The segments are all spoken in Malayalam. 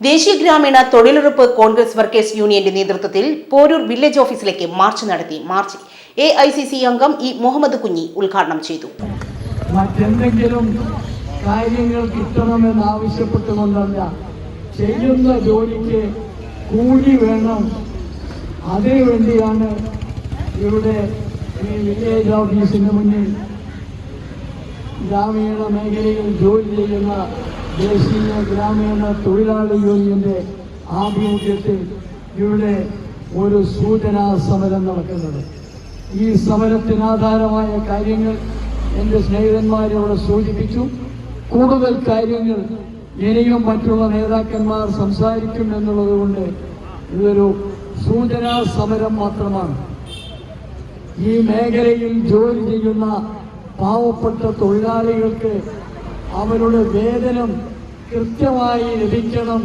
ദേശീയ ഗ്രാമീണ തൊഴിലുറപ്പ് കോൺഗ്രസ് വർക്കേഴ്സ് യൂണിയന്റെ നേതൃത്വത്തിൽ പോരൂർ വില്ലേജ് ഓഫീസിലേക്ക് മാർച്ച് നടത്തി. March A I C C അംഗം ഇ മുഹമ്മദ് കുഞ്ഞി ഉദ്ഘാടനം ചെയ്തു. മറ്റെന്തെങ്കിലും കാര്യങ്ങൾ കിട്ടണമെന്ന് ആവശ്യപ്പെട്ടുകൊണ്ടല്ല ചെയ്യുന്ന ജോലിക്ക് കൂലി വേണം. അതിനുവേണ്ടിയാണ് ഇവിടെ ഈ വില്ലേജ് ഓഫീസിന് മുന്നിൽ ഗ്രാമീണ മേഖലയിൽ ജോലി ചെയ്യുന്ന ദേശീയ ഗ്രാമീണ തൊഴിലാളി യൂണിയന്റെ ആഭിമുഖ്യത്തിൽ ഇവിടെ ഒരു സൂചനാ സമരം നടക്കുന്നത്. ഈ സമരത്തിന് ആധാരമായ കാര്യങ്ങൾ എന്റെ സ്നേഹിതന്മാരോട് സൂചിപ്പിച്ചു. കൂടുതൽ കാര്യങ്ങൾ ഇനിയും മറ്റുള്ള നേതാക്കന്മാർ സംസാരിക്കും എന്നുള്ളത് കൊണ്ട് ഇതൊരു സൂചനാ സമരം മാത്രമാണ്. ഈ മേഖലയിൽ ജോലി ചെയ്യുന്ന പാവപ്പെട്ട തൊഴിലാളികൾക്ക് അവരുടെ വേതനം കൃത്യമായി ലഭിക്കണം.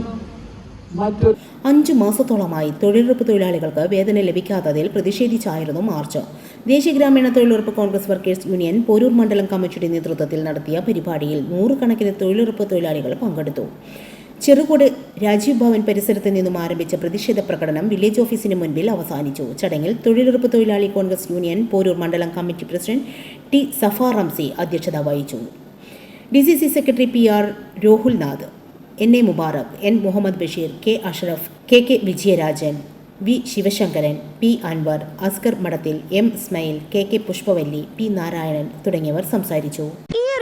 മറ്റു അഞ്ചു മാസത്തോളമായി തൊഴിലുറപ്പ് തൊഴിലാളികൾക്ക് വേതനം ലഭിക്കാത്തതിൽ പ്രതിഷേധിച്ചായിരുന്നു മാർച്ച്. ദേശീയ ഗ്രാമീണ തൊഴിലുറപ്പ് കോൺഗ്രസ് വർക്കേഴ്സ് യൂണിയൻ പോരൂർ മണ്ഡലം കമ്മിറ്റിയുടെ നേതൃത്വത്തിൽ നടത്തിയ പരിപാടിയിൽ നൂറുകണക്കിന് തൊഴിലുറപ്പ് തൊഴിലാളികൾ പങ്കെടുത്തു. ചെറുകോട് രാജീവ് ഭവൻ പരിസരത്ത് നിന്നും ആരംഭിച്ച പ്രതിഷേധ പ്രകടനം വില്ലേജ് ഓഫീസിന് മുൻപിൽ അവസാനിച്ചു. ചടങ്ങിൽ തൊഴിലുറപ്പ് തൊഴിലാളി കോൺഗ്രസ് യൂണിയൻ പോരൂർ മണ്ഡലം committee president T Safa Ramsi അധ്യക്ഷത വഹിച്ചു. D C C secretary P R Rohulnath N A Mubarak N Muhammad Basheer K Ashraf K K Vijayarajan V Sivasankaran P Anwar Askar Madathil M Ismail K K Pushpavalli P Narayanan തുടങ്ങിയവർ സംസാരിച്ചു.